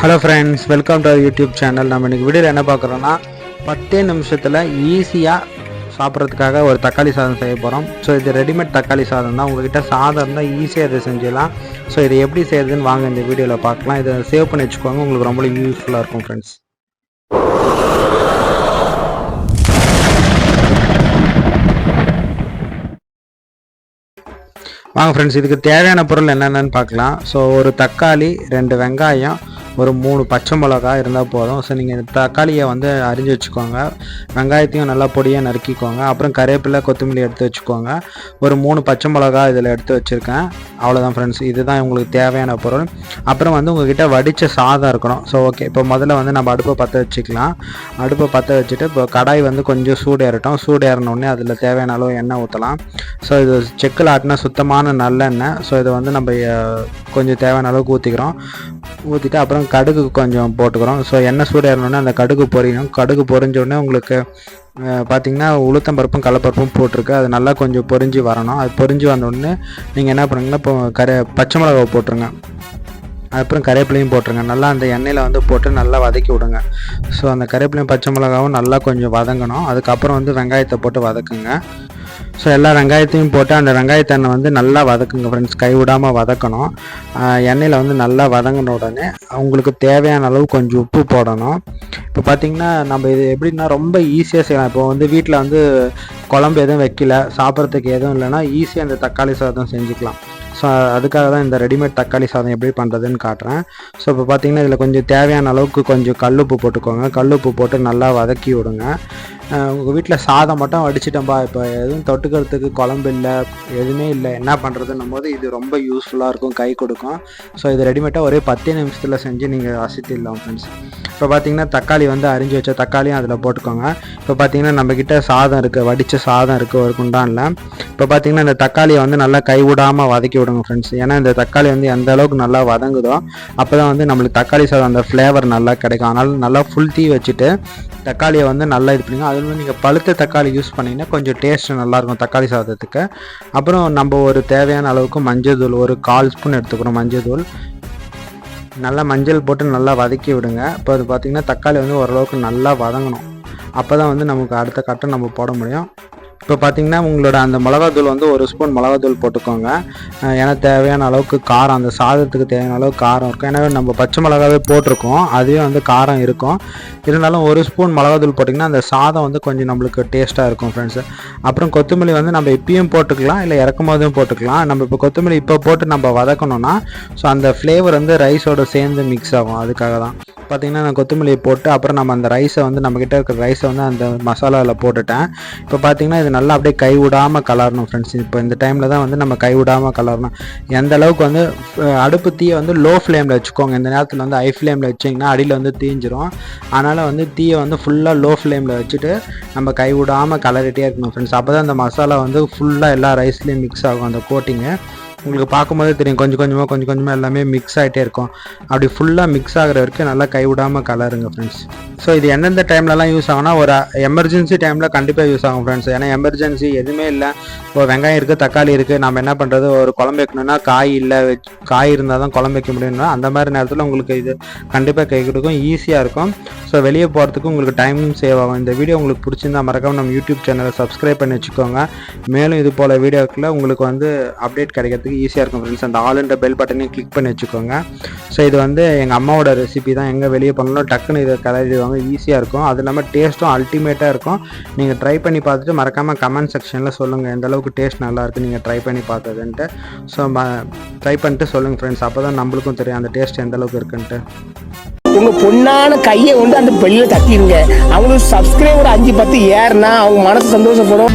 Hello friends welcome to YouTube channel நம்ம இன்றைக்கி வீடியோவில் என்ன பார்க்குறோன்னா பத்தே நிமிஷத்தில் ஈஸியாக சாப்பிட்றதுக்காக ஒரு தக்காளி சாதம் செய்ய போகிறோம் ஸோ இது ரெடிமேட் தக்காளி சாதம் தான். உங்ககிட்ட சாதம் இருந்தால் ஈஸியாக இதை செஞ்சிடலாம். ஸோ இதை எப்படி செய்யறதுன்னு வாங்க இந்த வீடியோவில் பார்க்கலாம். இதை சேவ் பண்ணி வச்சுக்கோங்க. உங்களுக்கு ரொம்ப யூஸ்ஃபுல்லாக இருக்கும் ஃப்ரெண்ட்ஸ் வாங்க ஃப்ரெண்ட்ஸ் இதுக்கு தேவையான பொருள் என்னென்னு பார்க்கலாம். ஸோ ஒரு தக்காளி ரெண்டு வெங்காயம் ஒரு மூணு பச்சை மிளகா இருந்தால் போதும். ஸோ நீங்கள் தக்காளியை வந்து அரிஞ்சு வச்சுக்கோங்க. வெங்காயத்தையும் நல்லா பொடியாக நறுக்கிக்கோங்க. அப்புறம் கருவேப்பிலை கொத்தமல்லி எடுத்து வச்சுக்கோங்க. ஒரு மூணு பச்சை மிளகா இதில் எடுத்து வச்சுருக்கேன். அவ்வளோதான் ஃப்ரெண்ட்ஸ் இதுதான் உங்களுக்கு தேவையான பொருள். அப்புறம் வந்து உங்ககிட்ட வடித்த சாதம் இருக்கணும். ஸோ ஓகே இப்போ முதல்ல வந்து நம்ம அடுப்பை பற்ற வச்சுக்கலாம். அடுப்பை பற்ற வச்சுட்டு இப்போ கடாய் வந்து கொஞ்சம் சூடு ஏறட்டும். சூடு ஏறினோடனே அதில் தேவையான அளவு எண்ணெய் ஊற்றலாம் ஸோ இது செக்கில் ஆட்டினா சுத்தமான நல்லெண்ணெய். ஸோ இதை வந்து நம்ம கொஞ்சம் தேவையான அளவுக்கு ஊற்றிக்கிறோம் ஊற்றிட்டு அப்புறம் கடுகு கொஞ்சம் போட்டுக்கிறோம். ஸோ எண்ணெய் சூடு ஏறணுன்னா அந்த கடுகு பொரியணும். கடுகு பொரிஞ்சோடனே உங்களுக்கு அஹ், பார்த்தீங்கன்னா உளுத்தம்பருப்பும் கடலப்பருப்பும் போட்டிருக்கு. அது நல்லா கொஞ்சம் பொரிஞ்சு வரணும். அது பொரிஞ்சு வந்தோடனே நீங்கள் என்ன பண்ணுங்கன்னா இப்போ கரை பச்சை மிளகாவை போட்டுருங்க. அப்புறம் கருவேப்பிலையும் போட்டுருங்க. நல்லா அந்த எண்ணெயில் வந்து போட்டு நல்லா வதக்கி விடுங்க. ஸோ அந்த கருவேப்பிலையும் பச்சை மிளகாவும் நல்லா கொஞ்சம் வதங்கணும். அதுக்கப்புறம் வந்து வெங்காயத்தை போட்டு வதக்குங்க. ஸோ எல்லா வெங்காயத்தையும் போட்டு அந்த வெங்காயத்தெண்ணெய் வந்து நல்லா வதக்குங்க ஃப்ரெண்ட்ஸ் கைவிடாமல் வதக்கணும். எண்ணெயில் வந்து நல்லா வதங்கின உடனே உங்களுக்கு தேவையான அளவு கொஞ்சம் உப்பு போடணும். இப்போ பார்த்தீங்கன்னா நம்ம இது எப்படின்னா ரொம்ப ஈஸியாக செய்யலாம். இப்போ வந்து வீட்டில் வந்து குழம்பு எதுவும் வைக்கல சாப்பிட்றதுக்கு எதுவும் இல்லைன்னா ஈஸியாக அந்த தக்காளி சாதம் செஞ்சுக்கலாம். ஸோ அதுக்காக தான் இந்த ரெடிமேட் தக்காளி சாதம் எப்படி பண்ணுறதுன்னு காட்டுறேன். ஸோ இப்போ பார்த்தீங்கன்னா இதில் கொஞ்சம் தேவையான அளவுக்கு கொஞ்சம் கல்லுப்பு போட்டுக்கோங்க. கல்லுப்பு போட்டு நல்லா வதக்கி விடுங்க. உங்கள் வீட்டில் சாதம் மட்டும் வடிச்சிட்டோம்பா இப்போ எதுவும் தொட்டுக்கிறதுக்கு குழம்பு இல்லை எதுவுமே இல்லை. என்ன பண்ணுறதுன்னும் போது இது ரொம்ப யூஸ்ஃபுல்லாக இருக்கும் கை கொடுக்கும். ஸோ இது ரெடிமேட்டாக ஒரே பத்தே நிமிஷத்தில் செஞ்சு நீங்கள் அசித்திடலாம் ஃப்ரெண்ட்ஸ் இப்போ பார்த்தீங்கன்னா தக்காளி வந்து அரிஞ்சு வச்ச தக்காளியும் அதில் போட்டுக்கோங்க. இப்போ பார்த்தீங்கன்னா நம்மக்கிட்ட சாதம் இருக்குது வடித்த சாதம் இருக்குது ஒரு குண்டானில். இப்போ பார்த்தீங்கன்னா இந்த தக்காளியை வந்து நல்லா கைவிடாமல் வதக்கி விடுங்க ஃப்ரெண்ட்ஸ் ஏன்னா இந்த தக்காளி வந்து எந்த அளவுக்கு நல்லா வதங்குதோ அப்போ தான் வந்து நம்மளுக்கு தக்காளி சாதம் அந்த ஃப்ளேவர் நல்லா கிடைக்கும். அதனால் நல்லா ஃபுல் தீ வச்சுட்டு தக்காளியை வந்து நல்லா இது பண்ணுங்க அதில் வந்து நீங்கள் பழுத்த தக்காளி யூஸ் பண்ணிங்கன்னா கொஞ்சம் டேஸ்ட் நல்லாயிருக்கும் தக்காளி சாதத்துக்கு. அப்புறம் நம்ம ஒரு தேவையான அளவுக்கு மஞ்சள் தூள் ஒரு கால் ஸ்பூன் எடுத்துக்கிறோம் மஞ்சள் தூள் நல்லா மஞ்சள் போட்டு நல்லா வதக்கி விடுங்க. இப்போ அது பார்த்திங்கன்னா தக்காளி வந்து ஓரளவுக்கு நல்லா வதங்கணும். அப்போ தான் வந்து நமக்கு அடுத்த கட்டம் நம்ம போட முடியும். இப்போ பார்த்தீங்கன்னா உங்களோட அந்த மிளகாத்தூள் வந்து ஒரு ஸ்பூன் மிளகாத்தூள் போட்டுக்கோங்க. ஏன்னா தேவையான அளவுக்கு காரம் அந்த சாதத்துக்கு தேவையான அளவுக்கு காரம் இருக்கும். ஏன்னா நம்ம பச்சை மிளகாவே போட்டிருக்கோம். அதுவே வந்து காரம் இருக்கும். இருந்தாலும் ஒரு ஸ்பூன் மிளகாத்தூள் போட்டிங்கன்னா அந்த சாதம் வந்து கொஞ்சம் நம்மளுக்கு டேஸ்ட்டாக இருக்கும் ஃப்ரெண்ட்ஸ் அப்புறம் கொத்தமல்லி வந்து நம்ம இப்பயும் போட்டுக்கலாம் இல்லை இறக்கும் போதும் போட்டுக்கலாம். நம்ம இப்போ கொத்தமல்லி இப்போ போட்டு நம்ம வதக்கணும்னா ஸோ அந்த ஃப்ளேவர் வந்து ரைஸோட சேர்ந்து மிக்ஸ் ஆகும். அதுக்காக தான். பார்த்தீங்கன்னா நான் கொத்தமல்லியை போட்டு அப்புறம் நம்ம அந்த ரைஸை வந்து நம்மக்கிட்ட இருக்கிற ரைஸை வந்து அந்த மசாலாவில் போட்டுட்டேன். இப்போ பார்த்தீங்கன்னா இது நல்லா அப்படியே கை விடாமல் கலரணும் ஃப்ரெண்ட்ஸ் இப்போ இந்த டைமில் தான் வந்து நம்ம கை விடாமல் கலரணும். எந்த அளவுக்கு வந்து அடுப்பு தீயை வந்து லோ ஃப்ளேமில் வச்சுக்கோங்க. இந்த நேரத்தில் வந்து ஹை ஃப்ளேமில் வச்சிங்கன்னா அடியில் வந்து தீஞ்சிரும். அதனால் வந்து தீயை வந்து ஃபுல்லாக லோ ஃப்ளேமில் வச்சுட்டு நம்ம கை விடாமல் கலரிட்டே இருக்கணும் ஃப்ரெண்ட்ஸ் அப்போ தான் அந்த மசாலா வந்து ஃபுல்லாக எல்லா ரைஸ்லேயும் மிக்ஸ் ஆகும் அந்த கோட்டிங்கு உங்களுக்கு பார்க்கும்போதே தெரியும். கொஞ்சம் கொஞ்சமாக கொஞ்சம் கொஞ்சமாக எல்லாமே மிக்ஸ் ஆகிட்டே இருக்கும். அப்படி ஃபுல்லாக மிக்ஸ் ஆகிற வரைக்கும் நல்லா கைவிடாமல் கலருங்க ஃப்ரெண்ட்ஸ் ஸோ இது எந்தெந்த டைம்லலாம் யூஸ் ஆகும்னா ஒரு எமர்ஜென்சி டைமில் கண்டிப்பாக யூஸ் ஆகும் ஃப்ரெண்ட்ஸ் ஏன்னா எமர்ஜென்சி எதுவுமே இல்லை. இப்போ வெங்காயம் இருக்குது தக்காளி இருக்குது நம்ம என்ன பண்ணுறது ஒரு குழம்பு வைக்கணும்னா காய் இல்லை காய் இருந்தால் தான் குழம்பு வைக்க முடியும்னா அந்த மாதிரி நேரத்தில் உங்களுக்கு இது கண்டிப்பாக கை கொடுக்கும். ஈஸியாக இருக்கும். ஸோ வெளியே போகிறதுக்கு உங்களுக்கு டைமும் சேவ் ஆகும். இந்த வீடியோ உங்களுக்கு பிடிச்சிருந்தா மறக்காம நம்ம யூடியூப் சேனலை சப்ஸ்கிரைப் பண்ணி வச்சுக்கோங்க. மேலும் இது போல் வீடியோக்களில் உங்களுக்கு வந்து அப்டேட் கிடைக்கிறதுக்கு ஈஸியாக இருக்கும் ஃப்ரெண்ட்ஸ் அந்த ஆளுன்ற பெல் பட்டனையும் கிளிக் பண்ணி வச்சுக்கோங்க. ஸோ இது வந்து எங்கள் அம்மாவோட ரெசிபி தான். எங்கே வெளியே பண்ணணும் டக்குன்னு இதை கலரிடுவாங்க ஈஸியாக இருக்கும். அது இல்லாமல் டேஸ்ட்டும் அல்டிமேட்டாக இருக்கும். நீங்கள் ட்ரை பண்ணி பார்த்துட்டு மறக்காமல் கமெண்ட் செக்ஷனில் சொல்லுங்கள் எந்த அளவுக்கு டேஸ்ட் நல்லாயிருக்கு நீங்கள் ட்ரை பண்ணி பார்த்ததுன்ட்டு. ஸோ ட்ரை பண்ணிட்டு சொல்லுங்கள் ஃப்ரெண்ட்ஸ் அப்போ தான் நம்மளுக்கும் தெரியும் அந்த டேஸ்ட் எந்த அளவுக்கு இருக்குன்ட்டு. உங்க பொண்ணான கையை வந்து அந்த பெல்ல தட்டிடுங்க அவங்களுக்கு சப்ஸ்கிரைபர் அஞ்சு பத்து ஏறுனா அவங்க மனசு சந்தோஷப்படும்.